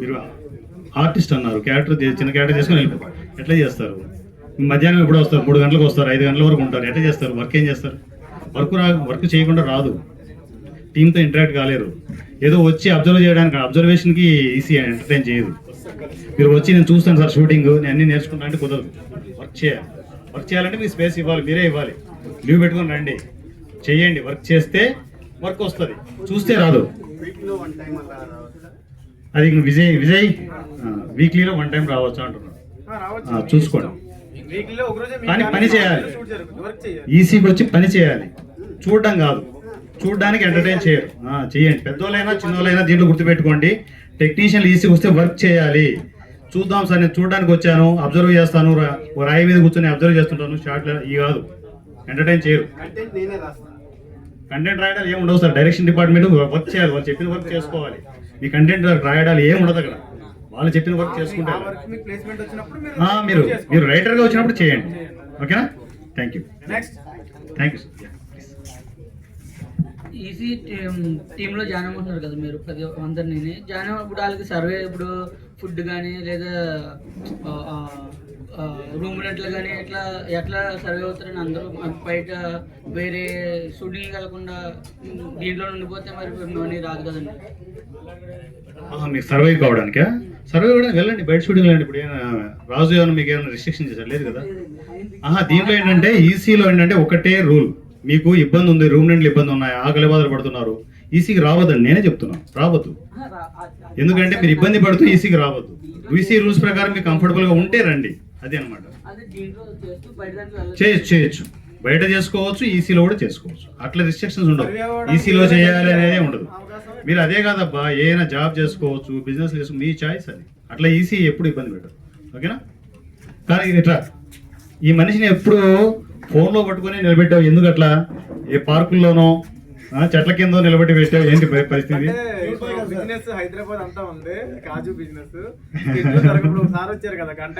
మీరు ఆర్టిస్ట్ అన్నారు క్యారెక్టర్ చిన్న క్యారెక్టర్ చేసుకుని వెళ్ళిపోతారు ఎట్లా చేస్తారు? మధ్యాహ్నం ఎప్పుడు వస్తారు మూడు గంటలకు వస్తారు ఐదు గంటల వరకు ఉంటారు. ఎట్లా చేస్తారు? వర్క్ ఏం చేస్తారు? వర్క్ రా వర్క్ చేయకుండా రాదు. టీంతో ఇంటరాక్ట్ కాలేరు. ఏదో వచ్చి అబ్జర్వ్ చేయడానికి అబ్జర్వేషన్కి ఈజీ ఎంటర్టైన్ చేయదు. మీరు వచ్చి నేను చూస్తాను సార్ షూటింగ్ నేను అన్ని నేర్చుకుంటా అంటే కుదరదు. వర్క్ చేయాలి. వర్క్ చేయాలంటే మీకు స్పేస్ ఇవ్వాలి మీరే ఇవ్వాలి. లీవ్ పెట్టుకొని రండి. చేయండి. వర్క్ చేస్తే వర్క్ వస్తుంది. చూస్తే రాదు వీక్లో వన్ టైం అలా రావచ్చు అది ఇంక విజయ్ విజయ్ వీక్లీలో వన్ టైం రావచ్చు అంటున్నాడు. చూసుకోండి. రోజే పని- చేయాలి. ఈసీకి వచ్చి పని చేయాలి. చూడడం కాదు. చూడడానికి ఎంటర్టైన్ చేయరు. చేయండి. పెద్దోళ్ళైనా చిన్నోళ్ళైనా దీంట్లో గుర్తుపెట్టుకోండి. టెక్నీషియన్ ఈసీకి వస్తే వర్క్ చేయాలి. చూద్దాం సార్ నేను చూడడానికి వచ్చాను అబ్జర్వ్ చేస్తాను రాయి మీద కూర్చొని అబ్జర్వ్ చేస్తుంటాను షార్ట్ ఈ కాదు. ఎంటర్టైన్ చేయరు. కంటెంట్ రాయడాలు ఏం ఉండవు సార్. డైరెక్షన్ డిపార్ట్మెంట్ వర్క్ చేయాలి. వాళ్ళు చెప్పిన వర్క్ చేసుకోవాలి. మీ కంటెంట్ రాయడాలు ఏం ఉండదు అక్కడ. వాళ్ళు చెప్పిన వర్క్ చేసుకుంటారు వర్క్ మీకు ప్లేస్మెంట్ వచ్చినప్పుడు మీరు ఆ, మీరు రైటర్గా వచ్చినప్పుడు చేయండి. ఓకేనా thank you next thank you EC team టీంలో జాయిన్ అవ్వమంటున్నారు కదా మీరు ప్రతి అందరినీ జాయిన్ అవ్వప్పుడు వాళ్ళకి సర్వే ఇప్పుడు ఫుడ్ కానీ లేదా రూమ్ రెంట్లు కానీ ఎట్లా ఎట్లా సర్వే అవుతారని అందరూ బయట వేరే షూటింగ్ కలగకుండా దీంట్లో ఉండిపోతే మరి మనీ రాదు కదండి. మీకు సర్వైవ్ కావడానికి? సర్వే కూడా వెళ్ళండి బయట షూటింగ్ వెళ్ళండి. ఇప్పుడు ఏమైనా రాజు ఏమైనా మీకు ఏమైనా రిస్ట్రిక్షన్ చేశారు? లేదు కదా? ఆహా దీంట్లో ఏంటంటే ఈసీలో ఏంటంటే ఒకటే రూల్ మీకు ఇబ్బంది ఉంది రూమ్ రెంట్లు ఇబ్బంది ఉన్నాయి ఆకలి బాధలు పడుతున్నారు. ఈసీకి రావద్దండి నేనే చెప్తున్నాను రావద్దు. ఎందుకంటే మీరు ఇబ్బంది పడుతూ ఈసీకి రావద్దు. ఈసీ రూల్స్ ప్రకారం మీకు కంఫర్టబుల్గా ఉంటే రండి. అదే అనమాట చేయొచ్చు చేయొచ్చు. బయట చేసుకోవచ్చు ఈసీలో కూడా చేసుకోవచ్చు. అట్లా రిస్ట్రిక్షన్స్ ఉండవు. ఈసీలో చేయాలి అనేది ఉండదు. మీరు అదే కాదబ్బా ఏదైనా జాబ్ చేసుకోవచ్చు బిజినెస్ చేసుకో మీ చాయిస్ అది. అట్లా ఈసీ ఎప్పుడు ఇబ్బంది పెట్టదు. ఓకేనా? కానీ ఇది ఇట్లా ఈ మనిషిని ఎప్పుడు ఫోన్లో పట్టుకొని నిలబెట్టావు. ఎందుకు అట్లా? ఏ పార్కుల్లోనో ఆ, చెట్ల కింద నిలబెట్టి పెట్టావు. ఏంటి పరి- పరిస్థితి? బిజినెస్ హైదరాబాద్ అంతా ఉంది. కాజు బిజినెస్. ఒకసారి వచ్చారు కదా గంట